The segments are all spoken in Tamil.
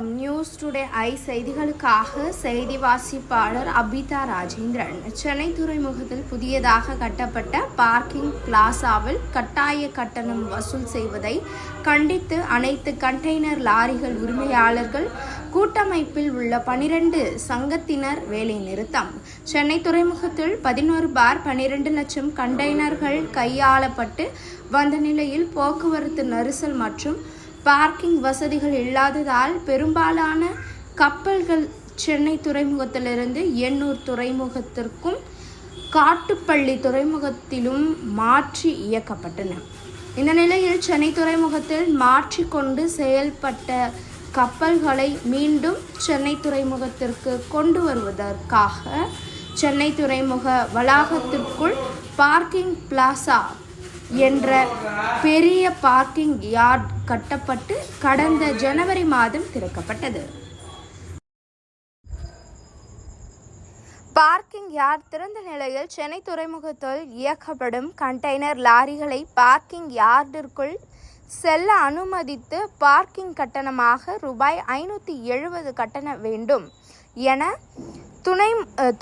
வணக்கம். நியூஸ் டுடே ஐ செய்திகளுக்காக செய்தி வாசிப்பாளர் அபிதா ராஜேந்திரன். சென்னை துறைமுகத்தில் புதியதாக கட்டப்பட்ட பார்க்கிங் பிளாசாவில் கட்டாய கட்டணம் வசூல் செய்வதை கண்டித்து அனைத்து கண்டெய்னர் லாரிகள் உரிமையாளர்கள் கூட்டமைப்பில் உள்ள பனிரெண்டு சங்கத்தினர் வேலை நிறுத்தம் சென்னை துறைமுகத்தில் பதினோரு பார் பனிரெண்டு லட்சம் கண்டெய்னர்கள் கையாளப்பட்டு வந்த நிலையில் போக்குவரத்து நெரிசல் மற்றும் பார்க்கிங் வசதிகள் இல்லாததால் பெரும்பாலான கப்பல்கள் சென்னை துறைமுகத்திலிருந்து எண்ணூர் துறைமுகத்திற்கும் காட்டுப்பள்ளி துறைமுகத்திலும் மாற்றி இயக்கப்பட்டன. இந்த நிலையில் சென்னை துறைமுகத்தில் மாற்றிக்கொண்டு செயல்பட்ட கப்பல்களை மீண்டும் சென்னை துறைமுகத்திற்கு கொண்டு வருவதற்காக சென்னை துறைமுக வளாகத்திற்குள் பார்க்கிங் பிளாசா என்ற பெரிய பார்க்கிங் யார்ட் கட்டப்பட்டு கடந்த ஜனவரி மாதம் திறக்கப்பட்டது. பார்க்கிங் யார்ட் திறந்த நிலையில் சென்னை துறைமுகத்தில் இயக்கப்படும் கண்டெய்னர் லாரிகளை பார்க்கிங் யார்டிற்குள் செல்ல அனுமதித்து பார்க்கிங் கட்டணமாக ரூபாய் ஐநூற்றி எழுபது கட்டண வேண்டும் என துணை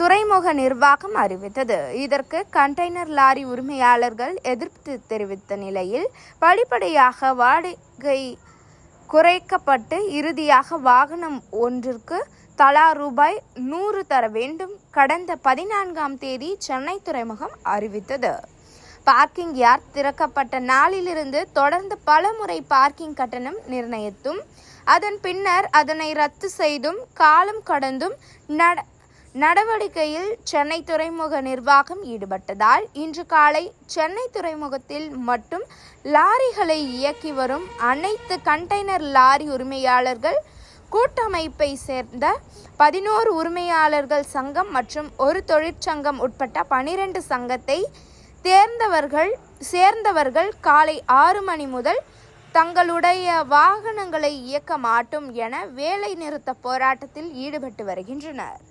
துறைமுக நிர்வாகம் அறிவித்தது. இதற்கு கண்டெய்னர் லாரி உரிமையாளர்கள் எதிர்ப்பு தெரிவித்த நிலையில் படிப்படியாக வாடகை குறைக்கப்பட்டு இறுதியாக வாகனம் ஒன்றிற்கு தலா ரூபாய் நூறு தர வேண்டும். கடந்த பதினான்காம் தேதி சென்னை துறைமுகம் அறிவித்தது. பார்க்கிங் யார்ட் திறக்கப்பட்ட நாளிலிருந்து தொடர்ந்து பல முறை பார்க்கிங் கட்டணம் நிர்ணயித்தும் அதன் பின்னர் அதனை ரத்து செய்தும் காலம் கடந்தும் நட நடவடிக்கையில் சென்னை துறைமுக நிர்வாகம் ஈடுபட்டதால் இன்று காலை சென்னை துறைமுகத்தில் மட்டும் லாரிகளை இயக்கி வரும் அனைத்து கண்டெய்னர் லாரி உரிமையாளர்கள் கூட்டமைப்பை சேர்ந்த பதினோரு உரிமையாளர்கள் சங்கம் மற்றும் ஒரு தொழிற்சங்கம் உட்பட்ட பனிரெண்டு சங்கத்தை தேர்ந்தவர்கள் சேர்ந்தவர்கள் காலை ஆறு மணி முதல் தங்களுடைய வாகனங்களை இயக்க மாட்டோம் என வேலை நிறுத்த போராட்டத்தில் ஈடுபட்டு வருகின்றனர்.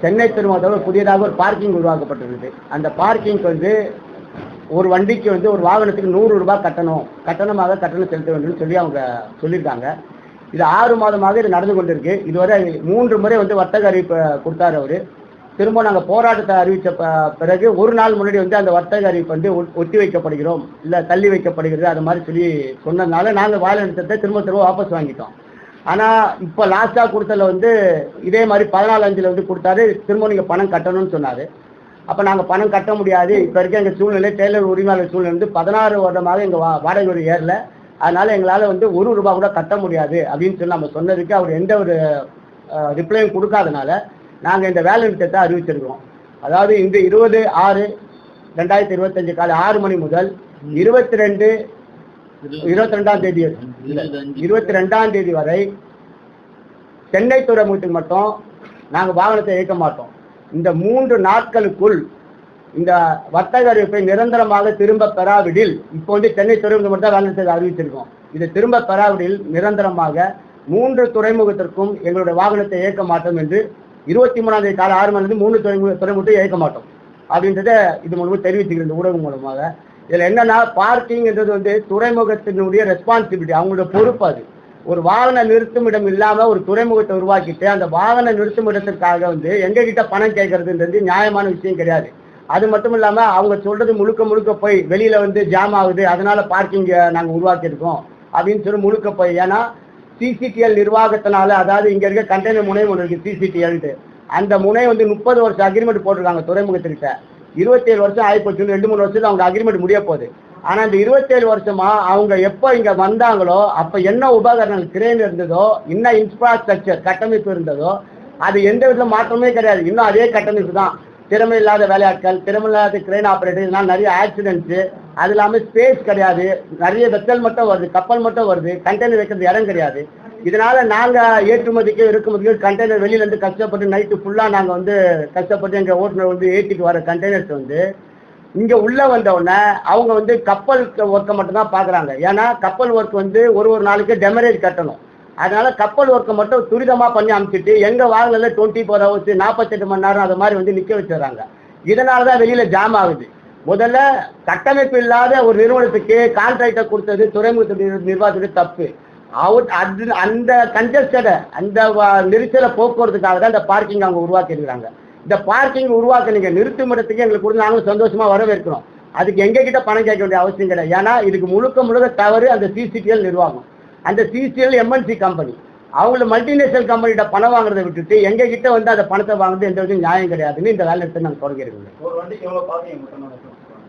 சென்னை துறைமுகத்தில் புதியதாக ஒரு பார்க்கிங் உருவாக்கப்பட்டிருக்கு அந்த பார்க்கிங் வந்து ஒரு வண்டிக்கு வந்து ஒரு வாகனத்துக்கு நூறு ரூபாய் கட்டணம். கட்டணமாக கட்டணம் செலுத்த வேண்டும் சொல்லி அவங்க சொல்லியிருக்காங்க. இது ஆறு மாதமாக இது நடந்து கொண்டிருக்கு. இதுவரை மூன்று முறை வந்து வர்த்தக அறிவிப்பு கொடுத்தாரு அவரு. திரும்ப நாங்கள் போராட்டத்தை அறிவித்த பிறகு ஒரு நாள் முன்னாடி வந்து அந்த வர்த்தக அறிவிப்பு வந்து ஒத்தி வைக்கப்படுகிறோம். இல்லை தள்ளி வைக்கப்படுகிறது அது மாதிரி சொல்லி சொன்னதுனால நாங்கள் வாழை நிறுத்தத்தை திரும்ப திரும்ப வாபஸ் வாங்கிட்டோம். ஆனால் இப்போ லாஸ்ட்டாக கொடுத்ததுல வந்து இதே மாதிரி பதினாலு அஞ்சில் வந்து கொடுத்தாரு திரும்ப நீங்கள் பணம் கட்டணும்னு சொன்னார். அப்போ நாங்கள் பணம் கட்ட முடியாது. இப்போ இருக்க எங்கள் சூழ்நிலை டெய்லர் உரிமையாளர் சூழ்நிலை வந்து பதினாறு வருடமாக எங்கள் வா வாடகை வீடு ஏறல. அதனால எங்களால் வந்து ஒரு ரூபா கூட கட்ட முடியாது அப்படின்னு சொல்லி நம்ம சொன்னதுக்கு அவர் எந்த ஒரு ரிப்ளையும் கொடுக்காதனால நாங்கள் இந்த வேலை நிறுத்தத்தை அறிவிச்சிருக்கோம் அதாவது இந்த இருபது ஆறு ரெண்டாயிரத்தி இருபத்தஞ்சு காலை ஆறு மணி முதல் இருபத்தி ரெண்டு இருபத்தி ரெண்டாம் தேதி. இருபத்தி ரெண்டாம் தேதி வரை சென்னை துறைமுகத்துக்கு மட்டும் நாங்கள் வாகனத்தை இயக்க மாட்டோம். இந்த மூன்று நாட்களுக்குள் இந்த வர்த்தக அறிவிப்பை நிரந்தரமாக திரும்ப பெறாவிடில் இப்போ வந்து சென்னை துறைமுகம் மட்டும் தான் வேலை அறிவிச்சிருக்கோம் இதை திரும்ப பெறாவிடில் நிரந்தரமாக மூன்று துறைமுகத்திற்கும் எங்களுடைய வாகனத்தை இயக்க மாட்டோம் என்று இருபத்தி மூணாம் தேதி காலை ஆறு மணிலிருந்து மூணு துறைமுக துறைமுகத்தை இயக்க மாட்டோம். அப்படின்றத இது மூலமாக தெரிவிச்சுக்கிறேன் இந்த ஊடகம் மூலமாக. இதில் என்னன்னா பார்க்கிங்ன்றது வந்து துறைமுகத்தினுடைய ரெஸ்பான்சிபிலிட்டி அவங்களோட பொறுப்பு அது. ஒரு வாகன நிறுத்துமிடம் இல்லாம ஒரு துறைமுகத்தை உருவாக்கிட்டு அந்த வாகன நிறுத்துமிடத்திற்காக வந்து எங்க கிட்ட பணம் கேட்கறதுன்றது நியாயமான விஷயம் கிடையாது. அது மட்டும் இல்லாம அவங்க சொல்றது முழுக்க முழுக்க போய் வெளியில வந்து ஜாம் ஆகுது அதனால பார்க்கிங் நாங்க உருவாக்கியிருக்கோம் அப்படின்னு சொல்லி முழுக்க போய். ஏன்னா சிசிடிஎல் நிர்வாகத்தினால அதாவது இங்க இருக்க கண்டெய்னர் முனை ஒன்று இருக்கு சிசிடிஎல்ட்டு அந்த முனை வந்து முப்பது வருஷம் அக்ரிமெண்ட் போட்டிருக்காங்க துறைமுகத்திற்கிட்ட. இருபத்தேழு வருஷம் ஆகிப்போச்சு ரெண்டு மூணு வருஷத்துல அவங்க அக்ரிமெண்ட் முடிய போகுது. ஆனா இந்த இருபத்தேழு வருஷமா அவங்க எப்போ இங்க வந்தாங்களோ அப்ப என்ன உபகரணங்கள் கிரேன் இருந்ததோ என்ன இன்ஃப்ராஸ்ட்ரக்சர் கட்டமைப்பு இருந்ததோ அது எந்த விதத்துல மாற்றமே கிடையாது. இன்னும் அதே கட்டமைப்பு தான். திறமை இல்லாத வேலையாட்கள் திறமை இல்லாத கிரேன் ஆபரேட்டர் இதெல்லாம் நிறைய ஆக்சிடென்ட்ஸ் அது இல்லாம ஸ்பேஸ் கிடையாது. நிறைய வெத்தல் மட்டும் வருது கப்பல் மட்டும் வருது கண்டெய்னர் வைக்கிறது இடம் கிடையாது. இதனால நாங்க ஏற்றுமதிக்கு இறக்குமதிக்கு கண்டெய்னர் வெளியில இருந்து கஷ்டப்பட்டு நைட்டு ஃபுல்லா நாங்க வந்து கஷ்டப்பட்டு எங்க ஓட்டுநர் வந்து ஏற்றிட்டு வர கண்டெய்னர்ஸ் வந்து இங்க உள்ள வந்தவுடனே அவங்க வந்து கப்பல் ஒர்க்கை மட்டும்தான் பாக்குறாங்க. ஏன்னா கப்பல் ஒர்க் வந்து ஒரு ஒரு நாளைக்கு டெமரேஜ் கட்டணும். அதனால கப்பல் ஒர்க்கை மட்டும் துரிதமா பண்ணி அமைச்சிட்டு எங்க வாகனத்துல டுவெண்ட்டி ஃபோர் ஹவர்ஸ் நாற்பத்தெட்டு மணி நேரம் அது மாதிரி வந்து நிக்க வச்சுறாங்க. இதனால தான் வெளியில ஜாம் ஆகுது. முதல்ல கட்டமைப்பு இல்லாத ஒரு நிறுவனத்துக்கு கான்ட்ராக்டை கொடுத்தது துறைமுக நிர்வாகத்துக்கு தப்பு. அவுட் அது அந்த கன்ஜஸ்டட அந்த நெரிசலை போக்குவரத்துக்காக தான் இந்த பார்க்கிங் அவங்க உருவாக்கி இருக்கிறாங்க இந்த பார்க்கிங் உருவாக்க நீங்க நிறுத்தும் இடத்துக்கு எங்களுக்கு கொடுத்து நாங்களும் சந்தோஷமா வரவேற்கிறோம். அதுக்கு எங்க கிட்ட பணம் கேட்க வேண்டிய அவசியம் கிடையாது. ஏன்னா இதுக்கு முழுக்க முழுக்க தவறு அந்த சிசிடிஎல் நிர்வாகம். அந்த சிசிஎல் எம்என்சி கம்பெனி அவங்கள மல்டிநேஷனல் கம்பெனிகிட்ட பணம் வாங்குறதை விட்டுட்டு எங்க கிட்ட வந்து அந்த பணத்தை வாங்குறது எந்த விதம் நியாயம் கிடையாதுன்னு இந்த வேலை எடுத்து நாங்கள் தொடங்கியிருக்கோம்.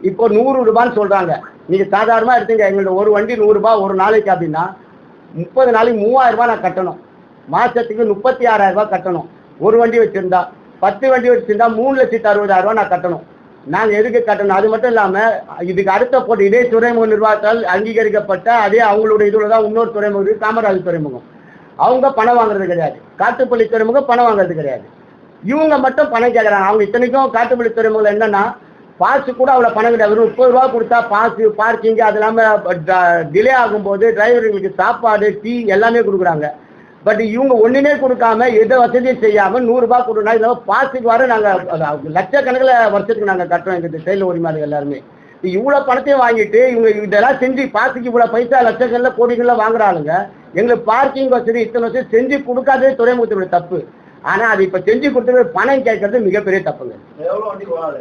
இப்போ நூறு ரூபான்னு சொல்றாங்க. நீங்க சாதாரணமா எடுத்துங்க. எங்களோட ஒரு வண்டி நூறு ரூபாய் ஒரு நாளைக்கு அப்படின்னா முப்பது நாளைக்கு மூவாயிரம் ரூபாய் நான் கட்டணும். மாசத்துக்கு முப்பத்தி ஆறாயிரம் ரூபாய் கட்டணும். ஒரு வண்டி வச்சிருந்தா பத்து வண்டி வச்சிருந்தா மூணு லட்சத்தி அறுபதாயிரம் ரூபாய் நான் கட்டணும். நான் எதுக்கு கட்டணும்? அது மட்டும் இல்லாம இதுக்கு அடுத்த போட்டு இதே துறைமுக நிர்வாகத்தால் அங்கீகரிக்கப்பட்ட அதே அவங்களுடைய இதுல தான் இன்னொரு துறைமுகம் இருக்கு, காமராஜ் துறைமுகம். அவங்க பணம் வாங்குறது கிடையாது. காட்டுப்பள்ளி துறைமுகம் பணம் வாங்குறது கிடையாது. இவங்க மட்டும் பணம் கேட்கறாங்க அவங்க இத்தனைக்கும் காட்டுப்பள்ளி துறைமுகம் என்னன்னா பாஸ் கூட அவ்வளோ பணம் கிடையாது. வெறும் முப்பது ரூபா கொடுத்தா பாஸு பார்க்கிங் அது இல்லாமல் டிலே ஆகும்போது டிரைவர்களுக்கு சாப்பாடு டீ எல்லாமே கொடுக்குறாங்க. பட் இவங்க ஒண்ணுமே கொடுக்காம எந்த வசதியும் செய்யாம நூறு ரூபாய் கொடுனா இல்லை பாஸுக்கு வர நாங்கள் லட்சக்கணக்கில் வருஷத்துக்கு நாங்கள் கட்டுறோம் எங்களுக்கு செயல் உரிமையாளர் எல்லாருமே. இவ்வளோ பணத்தையும் வாங்கிட்டு இவங்க இதெல்லாம் செஞ்சு பாஸுக்கு இவ்வளோ பைசா லட்சக்கணக்கில் கோடிகளில் வாங்குறாளுங்க. எங்களுக்கு பார்க்கிங் வசதி இத்தனை வசதி செஞ்சு கொடுக்காதே துறைமுகத்தினுடைய தப்பு. ஆனா அது இப்ப செஞ்சு கொடுத்தது பணம் கேட்கறது மிகப்பெரிய தப்புங்க. ஓடாது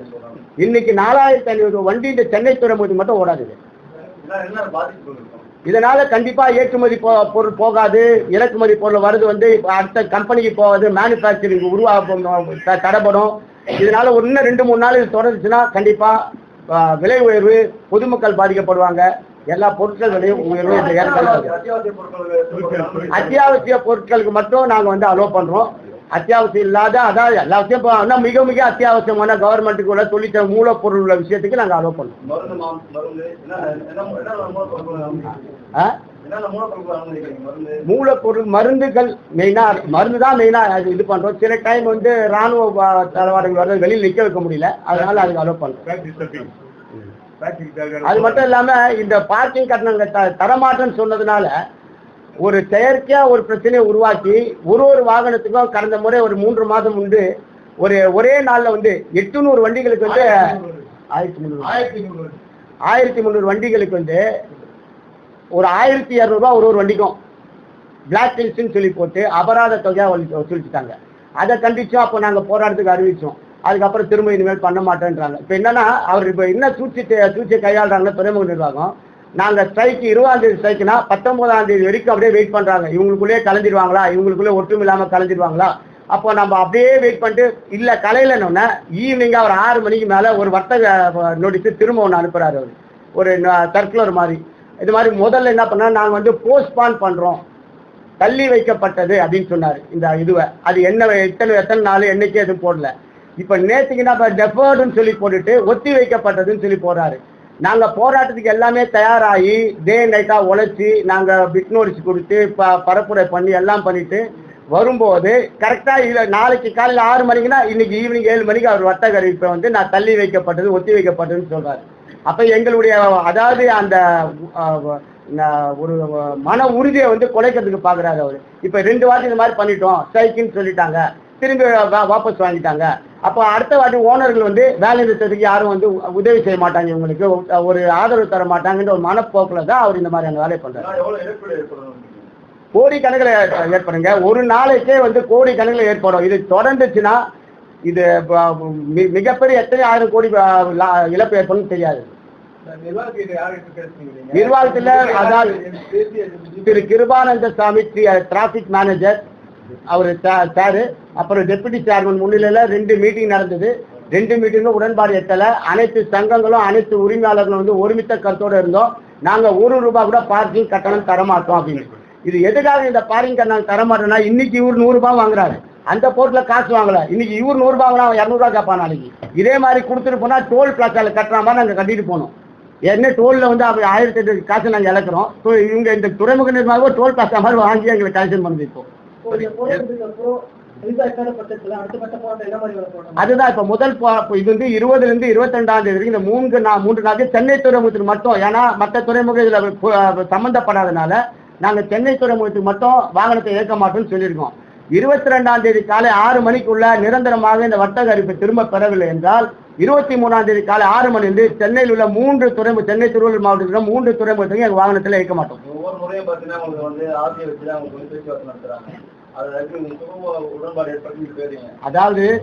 இன்னைக்கு நாலாயிரத்தி ஐநூறு வண்டி இந்த சென்னை துறைமுகத்துக்கு மட்டும் ஓடாதுங்க இருக்கும் இதனால கண்டிப்பா ஏற்றுமதி பொருள் போகாது இறக்குமதி பொருள் வருது வந்து அடுத்த கம்பெனிக்கு போகாது மேனுஃபேக்சரிங் உருவாகும் த- தடைப்படும் இதனால இன்னும் ரெண்டு மூணு நாள் இது தொடர்ந்துச்சுன்னா கண்டிப்பா விலை உயர்வு பொதுமக்கள் பாதிக்கப்படுவாங்க. எல்லா பொருட்கள் விலையும் உயர்வு அத்தியாவசிய பொருட்களுக்கு மட்டும் நாங்க வந்து அலோவ் பண்றோம். அத்தியாவசியம் இல்லாத அதாவது எல்லாத்தையும் இப்போ ஆனா மிக மிக அத்தியாவசியமான கவர்மெண்ட்டுக்கு உள்ள தொழிற்சாலை மூலப்பொருள் உள்ள விஷயத்துக்கு நாங்க அலோவ் பண்றோம் மருந்து மா- மருந்து என்ன என்ன என்னென்ன மூலப்பொருட்கள் அனுமதி- ஆ? என்னென்ன மூலப்பொருட்கள் அனுமதிக்கிறீங்க மருந்து? மூலப்பொருள் மருந்துகள் மெயினா மருந்து தான் மெயினா அது இது பண்றோம். சில டைம் வந்து ராணுவ தளவாடங்கள் வரது வெளியில் நிக்க வைக்க முடியல. அதனால அதுக்கு அலோவ் பண்றோம் அது மட்டும் இல்லாம இந்த பார்க்கிங் கட்டணங்கள் த- தரமாட்டம்னு சொன்னதுனால ஒரு செயற்கையா ஒரு பிரச்சனையை உருவாக்கி ஒரு ஒரு வாகனத்துக்கும் கடந்த முறை ஒரு மூன்று மாதம் உண்டு. ஒரு ஒரே நாள்ல வந்து எட்டுநூறு வண்டிகளுக்கு வந்து ஆயிரத்தி முந்நூறு. ஆயிரத்தி முந்நூறு. வண்டிகளுக்கு வந்து ஒரு ஆயிரத்தி இரநூறுபா ஒரு ஒரு வண்டிக்கும் பிளாக் லிஸ்ட்னு சொல்லி போட்டு அபராத தொகையா வலி- வசூலிச்சுட்டாங்க. அதை கண்டிச்சோம் அப்போ நாங்க போராட்டத்துக்கு அறிவிச்சோம். அதுக்கப்புறம் திரும்ப இனிமேல் பண்ண மாட்டேன்றாங்க. இப்போ என்னன்னா அவர் இப்போ என்ன சூழ்ச்சி சூழ்ச்சியை கையாளுறாங்கன்னா துறைமுக நிர்வாகம் நாங்க ஸ்ட்ரைக்கு இருபதாம் தேதி ஸ்ட்ரைக்குனா பத்தொன்பதாம் தேதி வரைக்கும் அப்படியே வெயிட் பண்றாங்க. இவங்களுக்குள்ளேயே கலைஞ்சிருவாங்களா? இவங்களுக்குள்ளே ஒற்றும் இல்லாமல் கலைஞ்சிருவாங்களா? அப்போ நம்ம அப்படியே வெயிட் பண்ணிட்டு இல்லை கலையிலன்னொன்னே ஈவினிங்காக ஒரு ஆறு மணிக்கு மேலே ஒரு வர்த்தக நோட்டீஸ் திரும்ப ஒன்று அனுப்புகிறாரு அவர். ஒரு சர்க்குலர் மாதிரி. இது மாதிரி முதல்ல என்ன பண்ணால் நாங்கள் வந்து போஸ்ட்பான் பண்ணுறோம் தள்ளி வைக்கப்பட்டது அப்படின்னு சொன்னார் இந்த இதுவை. அது என்ன எத்தனை எத்தனை நாள் என்னைக்கே எதுவும் போடல. இப்போ நேற்றுக்கு என்ன டெஃபர்டுன்னு சொல்லி போட்டுட்டு ஒத்தி வைக்கப்பட்டதுன்னு சொல்லி போடுறாரு. நாங்க போராட்டத்துக்கு எல்லாமே தயாராகி டே நைட்டா உழைச்சி நாங்க பிட் நோட்டீஸ் கொடுத்து ப- பரப்புரை பண்ணி எல்லாம் பண்ணிட்டு வரும்போது கரெக்டா இல்ல நாளைக்கு காலையில ஆறு மணிக்குன்னா இன்னைக்கு ஈவினிங் ஏழு மணிக்கு அவர் வர்த்தக அறிவிப்பை வந்து நான் தள்ளி வைக்கப்பட்டது ஒத்தி வைக்கப்பட்டதுன்னு சொல்றாரு. அப்ப எங்களுடைய அதாவது அந்த ஒரு மன உறுதியை வந்து குலைக்கிறதுக்கு பாக்குறாரு அவரு. இப்ப ரெண்டு வாட்டி இந்த மாதிரி பண்ணிட்டோம் ஸ்ட்ரைக்குன்னு சொல்லிட்டாங்க. திரும்பி வாபஸ் வாங்கிட்டாங்க. அப்போ அடுத்த வாட்டி ஓனர்கள் வந்து வேலை நிறுத்தத்துக்கு யாரும் வந்து உதவி செய்ய மாட்டாங்க இவங்களுக்கு. ஒரு ஆதரவு தர மாட்டாங்கன்ற ஒரு மனப்போக்குல தான் அவர் இந்த மாதிரியான வேலையை பண்றாரு. இதனால எவ்வளவு இழப்பீடு ஏற்படும் கோடி கணக்கில் ஏற்படுங்க. ஒரு நாளைக்கே வந்து கோடி கணக்கில் ஏற்படும். இது தொடர்ந்துச்சுன்னா இது மிகப்பெரிய எத்தனை ஆயிரம் கோடி இழப்பு ஏற்படும் தெரியாது. நிர்வாகத்துல அதாவது திரு கிருபானந்த சாமி டிராபிக் மேனேஜர் அவர் சாரு அப்புறம் டெபுட்டி சேர்மன் முன்னிலையில ரெண்டு மீட்டிங் நடந்தது. ரெண்டு மீட்டிங்கும் உடன்பாடு எத்தல அனைத்து சங்கங்களும் அனைத்து உரிமையாளர்களும் வந்து ஒருமித்த கருத்தோட இருந்தோம். நாங்க ஒரு ரூபாய் கூட பார்க்கிங் கட்டணம் தரமாட்டோம் அப்படின்னு. இது எதுக்காக இந்த பார்க்கிங் கட்டணம் தரமாட்டோம்னா இன்னைக்கு இவர் நூறுரூபா வாங்குறாரு. அந்த போர்ட்ல காசு வாங்கல. இன்னைக்கு இவர் நூறுரூபா வாங்கினா அவன் இரநூறுவா கேட்பான் நாளைக்கு. இதே மாதிரி கொடுத்துட்டு போனா டோல் பிளாசால கட்டுற மாதிரி நாங்கள் கட்டிட்டு போனோம். என்ன டோலில் வந்து அவர் ஆயிரத்தி எட்டு காசு நாங்க இழக்கிறோம். இவங்க இந்த துறைமுக நிர்வாகம் டோல் பிளாசா மாதிரி வாங்கி எங்களுக்கு கலெக்ஷன் பண்ணுது இப்போ. அதுதான் இப்ப முதல் இது வந்து இருபதுல இருந்து இருபத்தி ரெண்டாம் தேதி வரைக்கும் இந்த மூன்று மூன்று நாள் சென்னை துறைமுகத்துக்கு மட்டும் ஏன்னா மற்ற துறைமுகம் இதுல சம்பந்தப்படாதனால நாங்க சென்னை துறைமுகத்துக்கு மட்டும் வாகனத்தை இயக்க மாட்டோம்னு சொல்லியிருக்கோம். இருபத்தி ரெண்டாம் தேதி காலை ஆறு மணிக்குள்ள நிரந்தரமாக இந்த வர்த்தக அறிவிப்பை திரும்ப பெறவில்லை என்றால் இருபத்தி மூணாம் தேதி காலை ஆறு மணிலிருந்து சென்னையில் உள்ள மூன்று துறைமுக சென்னை திருவள்ளூர் மாவட்டத்தில் மூன்று துறைமுகத்தையும் எங்கள் வாகனத்தில் இயக்க மாட்டோம். ஒவ்வொரு முறையும் பார்த்தீங்கன்னா உங்களுக்கு வந்து ஆசையை வச்சு தான் உங்களுக்கு பேச்சுவார்த்தை நடத்துறாங்க. அதாவது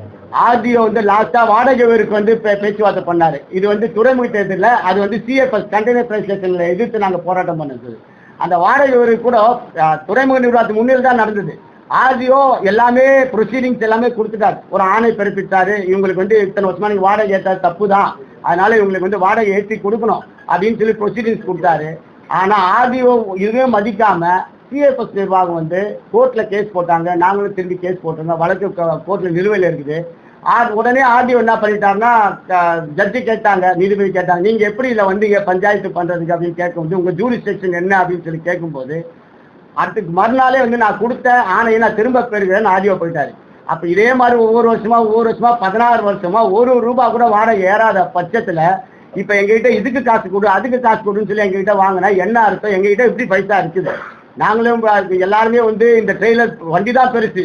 ஆர்டிஓ வந்து லாஸ்டா வாடகை ஊருக்கு வந்து பே- பேச்சுவார்த்தை பண்ணாரு. இது வந்து துறைமுக தேர்தலில் அது வந்து சிஎஃப்எஸ் கண்டெய்னர் பிரைஸ் எதிர்த்து நாங்க போராட்டம் பண்ணது. அந்த வாடகை ஊருக்கு கூட துறைமுக நிர்வாகத்துக்கு முன்னில் தான் நடந்தது. ஆர்டிஓ எல்லாமே ப்ரொசீடிங்ஸ் எல்லாமே கொடுத்துட்டாரு. ஒரு ஆணை பிறப்பித்தாரு. இவங்களுக்கு வந்து இத்தனை வருஷமா நீங்க வாடகை ஏற்றாரு தப்பு தான் அதனால இவங்களுக்கு வந்து வாடகை ஏற்றி கொடுக்கணும் அப்படின்னு சொல்லி ப்ரொசீடிங்ஸ் கொடுத்தாரு. ஆனா ஆர்டிஓ இதுவே மதிக்காம சிஎஃப்எஸ் நிர்வாகம் வந்து கோர்ட்ல கேஸ் போட்டாங்க. நாங்களும் திரும்பி கேஸ் போட்டிருந்தோம். வழக்கு கோர்ட்ல நிலுவையில் இருக்குது. ஆ- உடனே ஆர்டிஓ என்ன பண்ணிட்டாருன்னா ஜட்ஜி கேட்டாங்க நீதிபதி கேட்டாங்க. நீங்க எப்படி இதில் வந்தீங்க பஞ்சாயத்து பண்றதுக்கு அப்படின்னு கேட்கும்போது உங்க ஜூரிஸ்டிக்ஷன் என்ன அப்படின்னு சொல்லி கேட்கும்போது அடுத்துக்கு மறுநாளே வந்து நான் கொடுத்த ஆணையை நான் திரும்ப பெறுகிறேன்னு ஆடியோ போயிட்டாரு. அப்ப இதே மாதிரி ஒவ்வொரு வருஷமா ஒவ்வொரு வருஷமா பதினாறு வருஷமா ஒரு ரூபா கூட வாடகை ஏறாத பட்சத்துல இப்ப எங்ககிட்ட இதுக்கு காசு கொடு அதுக்கு காசு கொடுன்னு சொல்லி எங்ககிட்ட வாங்கினா என்ன அர்த்தம்? எங்ககிட்ட இப்படி பைசா இருக்குது. நாங்களும் எல்லாருமே வந்து இந்த ட்ரெயிலர் வண்டி தான் பெருசு.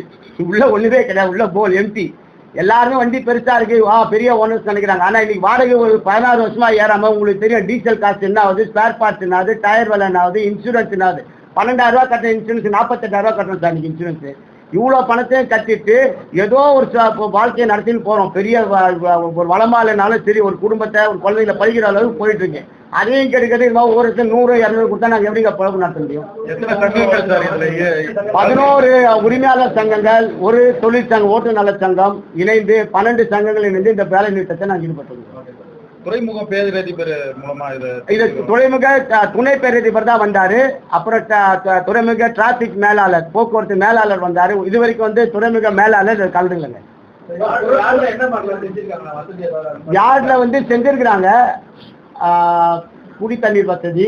உள்ள ஒண்ணுமே கிடையாது. உள்ள போல் எம்டி எல்லாருமே வண்டி பெருசா இருக்கு. வா பெரிய ஓனர்ஸ் நினைக்கிறாங்க. ஆனா இன்னைக்கு வாடகை ஒரு பதினாறு வருஷமா ஏறாம உங்களுக்கு தெரியும் டீசல் காசு என்ன ஆகுது ஸ்பேர் பார்ட்ஸ் என்ன ஆகுது டயர் விலை என்ன ஆகுது இன்சூரன்ஸ் என்ன ஆகுது பன்னெண்டாயிரம் ரூபாய் கட்டுற இன்சூரன்ஸ் நாற்பத்தெட்டாயிரம் ரூபா கட்டணும் சார் இன்னைக்கு இன்சூரன்ஸ் இவ்வளவு பணத்தையும் கட்டிட்டு ஏதோ ஒரு வாழ்க்கையை நடத்தின்னு போறோம். பெரிய ஒரு வளமா இல்லைனாலும் சரி ஒரு குடும்பத்தை ஒரு குழந்தைகளை பழிக்கிற அளவுக்கு போயிட்டு இருக்கு அதையும் கிடைக்கிறது ஒரு வருஷம் நூறு இரநூறு கொடுத்தா நாங்க எப்படிங்க பழப்பு நடத்த முடியும்? பதினோரு உரிமையாளர் சங்கங்கள் ஒரு தொழிற்சங்கம் ஓட்டு நல சங்கம் இணைந்து பன்னெண்டு சங்கங்கள் இணைந்து இந்த வேலை நிறுத்தத்தை நாங்கள் ஈடுபட்டிருக்கோம். துறைமுக பேரதிபர் மூலமா இது இது துறைமுக துணை பேரதிபர் தான் வந்தாரு. அப்புறம் துறைமுக டிராபிக் மேலாளர் போக்குவரத்து மேலாளர் வந்தாரு. இது வரைக்கும் வந்து துறைமுக மேலாளர் ஏதாவது யார்ட்ல வந்து செஞ்சிருக்கிறாங்க? குடி தண்ணீர் வசதி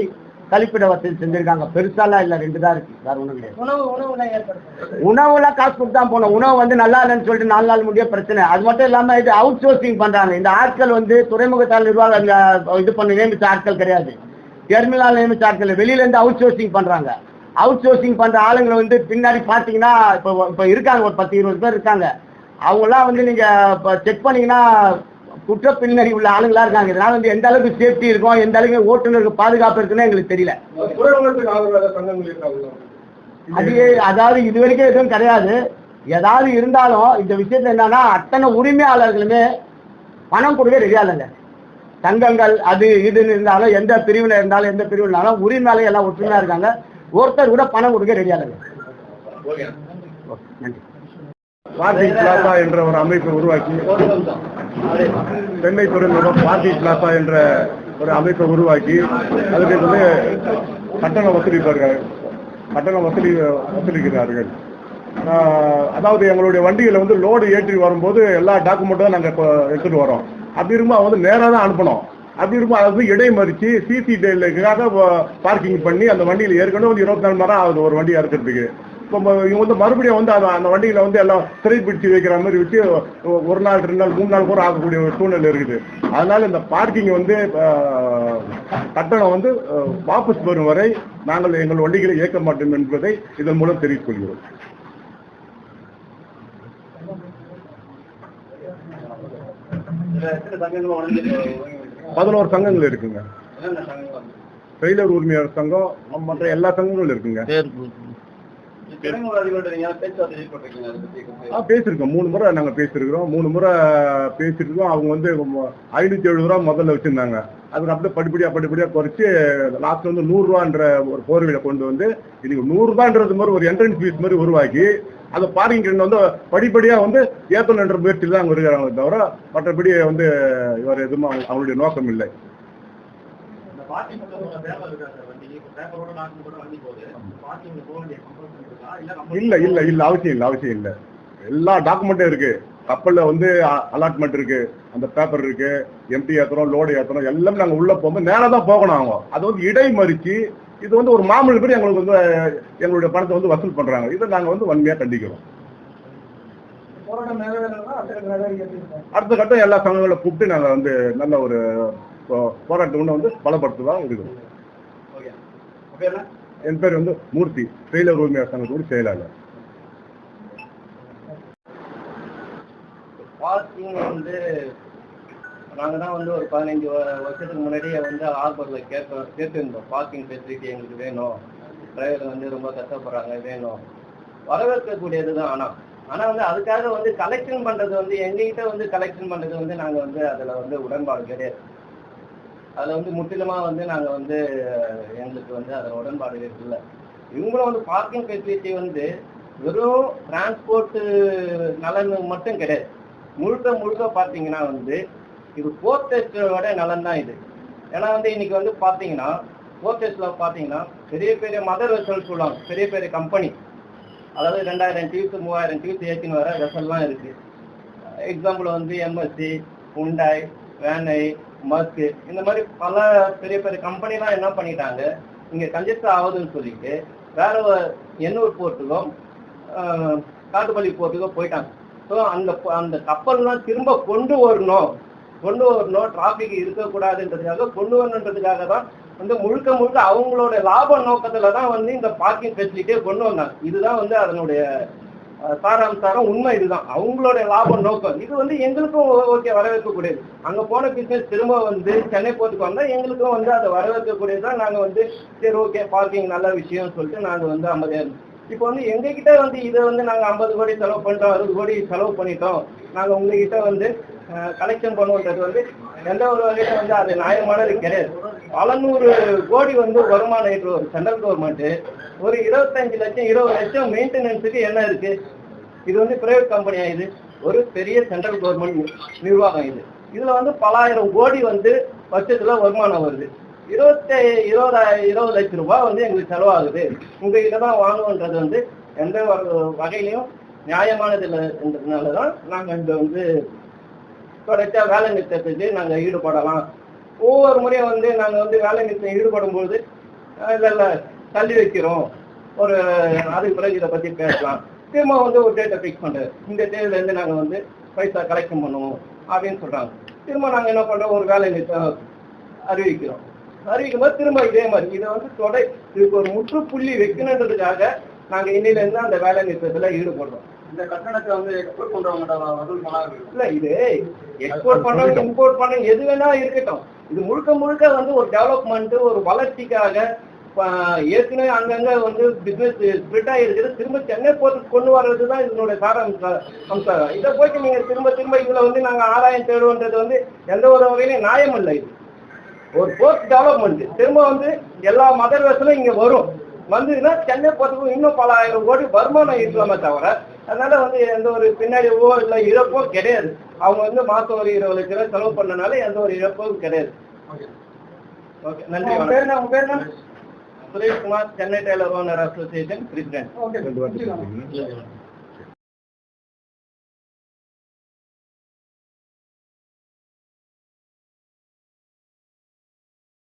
கழிப்பிட வசதி செஞ்சிருக்காங்க. பெருசாலாம் இல்ல ரெண்டு தான் இருக்கு. வேற ஒண்ணும் கிடையாது. உணவு ஏற்படுத்தும்? உணவுலாம் காசு கொடுத்து தான் போனோம். உணவு வந்து நல்லா இல்லைன்னு சொல்லிட்டு நாலு நாள் முடிய பிரச்சனை. அது மட்டும் இல்லாம இது அவுட் சோர்சிங் பண்றாங்க. இந்த ஆட்கள் வந்து துறைமுகத்தால் நிர்வாகம் இது பண்ண நியமிச்ச ஆட்கள் கிடையாது. டெர்மினல் நியமிச்ச ஆட்கள். வெளியில இருந்து அவுட் சோர்சிங் பண்றாங்க. அவுட் சோர்சிங் பண்ற ஆளுங்களை வந்து பின்னாடி பாத்தீங்கன்னா இப்போ இப்போ இருக்காங்க. ஒரு பத்து இருபது பேர் இருக்காங்க. அவங்கெல்லாம் வந்து நீங்க இப்போ செக் பண்ணீங்கன்னா குற்ற பின்னணி உள்ள ஆளுங்களா இருக்காங்க. இதனால வந்து எந்த அளவுக்கு சேஃப்டி இருக்கும் எந்த அளவுக்கு ஓட்டுநருக்கு பாதுகாப்பு இருக்குன்னு எங்களுக்கு தெரியல. அது அதாவது இது வரைக்கும் எதுவும் கிடையாது. ஏதாவது இருந்தாலும் இந்த விஷயத்துல என்னன்னா அத்தனை உரிமையாளர்களுமே பணம் கொடுக்க ரெடியா இல்லைங்க. சங்கங்கள் அது இதுன்னு இருந்தாலும் எந்த பிரிவுல இருந்தாலும் எந்த பிரிவுல இருந்தாலும் உரிமையாளர் எல்லாம் ஒற்றுமையா இருக்காங்க. ஒருத்தர் கூட பணம் கொடுக்க ரெடியா இல்லைங்க. ஓகே, நன்றி. பார்ட்டி பிளாசா என்ற ஒரு அமைப்பை உருவாக்கி சென்னை துறைமுகம் பார்ட்டி பிளாசா என்ற ஒரு அமைப்பை உருவாக்கி அதுக்கு வந்து கட்டண வசூலிப்பார்கள். கட்டண வசூலி வசூலிக்கிறார்கள். அதாவது எங்களுடைய வண்டிகளை வந்து லோடு ஏற்றி வரும்போது எல்லா டாக்குமெண்ட்டும் நாங்கள் இப்போ எடுத்துட்டு வரோம். அப்படி இருக்கும்போது வந்து நேராக தான் அனுப்பணும். அப்படி இருக்கும் அது வந்து இடைமறிச்சு சிசிடிவிக்காக பார்க்கிங் பண்ணி அந்த வண்டியில் ஏற்கனவே வந்து இருபத்தி நாலு மணி நேரம் ஆகுது ஒரு வண்டி இறக்கிறதுக்கு இப்போ இவங்க வந்து மறுபடியும் வந்து அந்த அந்த வண்டியில வந்து எல்லாம் சிறை பிடிச்சு வைக்கிற மாதிரி வச்சு ஒரு நாள் ரெண்டு நாள் மூணு நாள் கூட ஆகக்கூடிய ஒரு சூழ்நிலை இருக்குது. அதனால இந்த பார்க்கிங் வந்து கட்டணம் வந்து வாபஸ் வரும் வரை நாங்கள் எங்கள் வண்டிகளை இயக்க மாட்டோம் என்பதை இதன் மூலம் தெரிவித்துக் கொள்கிறோம். பதினோரு சங்கங்கள் இருக்குங்க. ட்ரெய்லர் உரிமையாளர் சங்கம் மற்ற எல்லா சங்கங்களும் இருக்குங்க. பேசியிருக்கோம். மூணு முறை நாங்கள் பேசியிருக்கிறோம். மூணு முறை பேசியிருக்கோம் அவங்க வந்து ஐநூத்தி எழுபது ரூபா முதல்ல வச்சிருந்தாங்க. அதுக்கு அப்படியே படிப்படியா படிப்படியாக குறைச்சு லாஸ்ட் வந்து நூறுரூவான்ற ஒரு போர்வையில கொண்டு வந்து இன்னைக்கு நூறுரூபான்றது மாதிரி ஒரு என்ட்ரன்ஸ் ஃபீஸ் மாதிரி உருவாக்கி அந்த பார்க்கிங் வந்து படிப்படியா வந்து ஏத்தணுன்ற முயற்சியில் தான் அங்கே இருக்கிறாங்க தவிர மற்றபடி வந்து இவர் எதுவும் அவங்களுடைய நோக்கம் இல்லை. பார்க்கிங் இல்ல இல்ல இல்ல அவசியம் இல்ல அவசியம் இல்ல. எல்லா டாக்குமெண்ட்டும் இருக்கு. கப்பல்ல வந்து அலாட்மெண்ட் இருக்கு. அந்த பேப்பர் இருக்கு. எம்டி ஏத்துறோம் லோடு ஏத்துறோம் எல்லாம் நாங்க உள்ள போகும்போது நேரா தான் போகணும் அவங்க. அது வந்து இடைமறிச்சு இது வந்து ஒரு மாமூல் பேர் எங்களுக்கு வந்து எங்களுடைய பணத்தை வந்து வசூல் பண்றாங்க. இதை நாங்க வந்து வன்மையா கண்டிக்கிறோம் அடுத்த கட்டம் எல்லா சங்கங்களை கூப்பிட்டு நாங்க வந்து நல்ல ஒரு போராட்டம் கொண்டு வந்து பலப்படுத்துதான் ஓகே. என் பேர் வந்து மூர்த்தி. ட்ரெயிலர் உரிமையாளர் சங்கத்தோட செயலாளர். பார்க்கிங் வந்து நாங்க தான் வந்து ஒரு பதினஞ்சு வருஷத்துக்கு முன்னாடியே வந்து ஆர்பர்ல கேட்க கேட்டிருந்தோம். பார்க்கிங் ஃபெசிலிட்டி எங்களுக்கு வேணும். டிரைவர் வந்து ரொம்ப கஷ்டப்படுறாங்க வேணும். வரவேற்கக்கூடியது தான் ஆனா. ஆனா வந்து அதுக்காக வந்து கலெக்ஷன் பண்றது வந்து எங்ககிட்ட வந்து கலெக்ஷன் பண்றது வந்து நாங்க வந்து அதுல வந்து உடன்பாடு கிடையாது. அதில் வந்து முற்றிலுமா வந்து நாங்கள் வந்து எங்களுக்கு வந்து அதில் உடன்பாடு இருக்குல்ல. இவங்களும் வந்து பார்க்கிங் ஃபெசிலிட்டி வந்து வெறும் டிரான்ஸ்போர்ட்டு நலன் மட்டும் கிடையாது. முழுக்க முழுக்க பார்த்தீங்கன்னா வந்து இது போர்ட்டேஸ்டோட நலன் தான் இது. ஏன்னா வந்து இன்னைக்கு வந்து பார்த்தீங்கன்னா போர்ட்டேஸ்ல பார்த்தீங்கன்னா பெரிய பெரிய மதர் வெசல் சொல்லுவாங்க. பெரிய பெரிய கம்பெனி அதாவது ரெண்டாயிரம் டியூஸ் மூவாயிரம் டியூஸ் ஏற்றின்னு வர வெசல்லாம் இருக்குது எக்ஸாம்பிள் வந்து எம்எஸ்சி உண்டாய் வேனை மஸ்க் இந்த மாதிரி பல பெரிய பெரிய கம்பெனிலாம் என்ன பண்ணிட்டாங்க? இங்க கஞ்சஸ்ட் ஆகுதுன்னு சொல்லிட்டு வேற ஒரு எண்ணூர் போர்ட்டுக்கும் காட்டுப்பள்ளி போர்ட்டுக்கும் போயிட்டாங்க. ஸோ அந்த அந்த கப்பல்லாம் திரும்ப கொண்டு வரணும். கொண்டு வரணும். டிராபிக் இருக்கக்கூடாதுன்றதுக்காக கொண்டு வரணுன்றதுக்காக தான் வந்து முழுக்க முழுக்க அவங்களோட லாப நோக்கத்துல தான் வந்து இந்த பார்க்கிங் ஃபெசிலிட்டியை கொண்டு வந்தாங்க. இதுதான் வந்து அதனுடைய சாராம்சாரம் உண்மை இதுதான். அவங்களோட லாப நோக்கம். இது வந்து எங்களுக்கும் ஓகே வரவேற்கக்கூடியது. அங்க போன பிசினஸ் திரும்ப வந்து சென்னை போர்ட்டுக்கு வந்தா எங்களுக்கும் வந்து அதை வரவேற்கக்கூடியதுதான். நாங்க வந்து சரி ஓகே பார்க்கிங் நல்ல விஷயம் சொல்லிட்டு நாங்க வந்து ஐம்பதாயிரம் இப்போ வந்து எங்ககிட்ட வந்து இதை வந்து நாங்க ஐம்பது கோடி செலவு பண்றோம் அறுபது கோடி செலவு பண்ணிட்டோம். நாங்க உங்ககிட்ட வந்து கலெக்ஷன் பண்ணுவோன்றது வந்து எந்த ஒரு வகையில வந்து அது நியாயமானது கிடையாது. பல நூறு கோடி வந்து வருமானம் ஒரு சென்ட்ரல் கவர்மெண்ட் ஒரு இருபத்தஞ்சு லட்சம் இருபது லட்சம் மெயின்டெனன்ஸுக்கு என்ன இருக்கு? இது வந்து பிரைவேட் கம்பெனியா இது. ஒரு பெரிய சென்ட்ரல் கவர்மெண்ட் நிர்வாகம் இது. இதுல வந்து பலாயிரம் கோடி வந்து வருஷத்துல வருமானம் வருது. இருபத்தி இருபதாயிரம் இருபது லட்சம் ரூபாய் வந்து எங்களுக்கு செலவாகுது. உங்ககிட்ட தான் வாங்குவோன்றது வந்து எந்த வகையிலையும் நியாயமானது இல்லைன்றதுனால தான் நாங்கள் இந்த வந்து தொடர்ச்சியாக வேலை நிறுத்தத்துக்கு நாங்கள் ஈடுபடலாம். ஒவ்வொரு முறையும் வந்து நாங்கள் வந்து வேலை நிறுத்தம் ஈடுபடும் போது அஹ் தள்ளி வைக்கிறோம். ஒரு அதுக்கு பிறகு இதை பத்தி பேசலாம். திரும்ப வந்து ஒரு டேட்டை ஃபிக்ஸ் பண்றது. இந்த தேதியில இருந்து நாங்க வந்து பைசா கலெக்ஷன் பண்ணுவோம் அப்படின்னு சொல்றாங்க. திரும்ப நாங்க என்ன பண்றோம்? ஒரு வேலை அறிவிக்கிறோம். அறிவிக்கும் போது திரும்ப இதே மாதிரி இதை வந்து தொடை இதுக்கு ஒரு முற்றுப்புள்ளி வைக்கணுன்றதுக்காக நாங்க இன்னையில இருந்து அந்த வேலை நிறுத்தத்துல ஈடுபடுறோம். இந்த கட்டணத்தை வந்து எக்ஸ்போர்ட் பண்றவங்க இல்ல இது எக்ஸ்போர்ட் பண்றவங்க இம்போர்ட் பண்ண எது வேணா இருக்கட்டும். இது முழுக்க முழுக்க வந்து ஒரு டெவலப்மெண்ட் ஒரு வளர்ச்சிக்காக ஏற்கனவே அங்கங்க வந்து பிசினஸ் ஸ்பிரிட் ஆயிருக்குது. திரும்ப சென்னை போர்ட்டுக்கு கொண்டு வர்றது தான் இதனுடைய சாராம்ச அம்சம். இதை போயிட்டு நீங்க திரும்ப திரும்ப இதுல வந்து நாங்க ஆதாயம் தேடுவோன்றது வந்து எந்த ஒரு வகையிலும் நியாயம் இல்லை. இது ஒரு போர்ட் டெவலப்மெண்ட் திரும்ப வந்து எல்லா மதர் வெசலும் இங்க வரும். வந்ததுன்னா சென்னை போறதுக்கும் இன்னும் பல ஆயிரம் கோடி வருமானம் இருக்கலாமே தவிர அதனால வந்து எந்த ஒரு பின்னாடிவோ இல்ல இழப்போ கிடையாது. அவங்க வந்து மாசம் ஒரு இருபது லட்சம் ரூபாய் செலவு பண்ணனால எந்த ஒரு இழப்பும் கிடையாது. ஓகே. நன்றி உங்க பேர் வணக்கம் என்ன உங்க பேர் என்ன சுரேஷ்குமார்